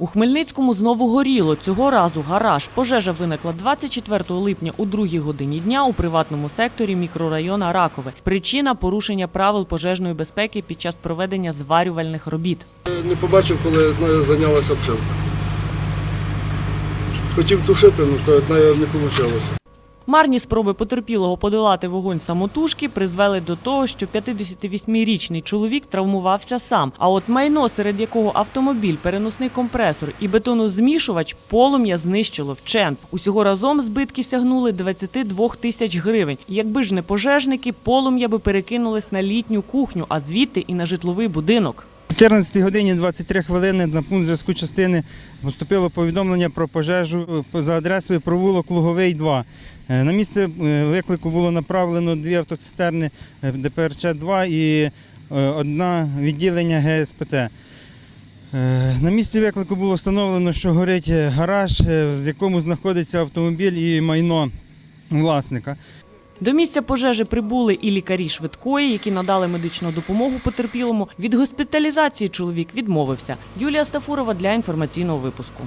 У Хмельницькому знову горіло. Цього разу гараж. Пожежа виникла 24 липня у другій годині дня у приватному секторі мікрорайона Ракове. Причина порушення правил пожежної безпеки під час проведення зварювальних робіт. Не побачив, коли зайнялася обшивка. Хотів тушити, але то не вийшло. Марні спроби потерпілого подолати вогонь самотужки призвели до того, що 58-річний чоловік травмувався сам. А от майно, серед якого автомобіль, переносний компресор і бетонозмішувач, полум'я знищило вчент. Усього разом збитки сягнули 22 тисяч гривень. Якби ж не пожежники, полум'я би перекинулось на літню кухню, а звідти і на житловий будинок. О 14 годині 23 хвилини на пункт зв'язку частини поступило повідомлення про пожежу за адресою провулок Луговий 2. Е, На місце е, виклику було направлено дві автоцистерни е, ДПРЧ-2 і е, одне відділення ГСПТ. На місці виклику було встановлено, що горить гараж, в якому знаходиться автомобіль і майно власника. До місця пожежі прибули і лікарі швидкої, які надали медичну допомогу потерпілому. Від госпіталізації чоловік відмовився. Юлія Стафурова для інформаційного випуску.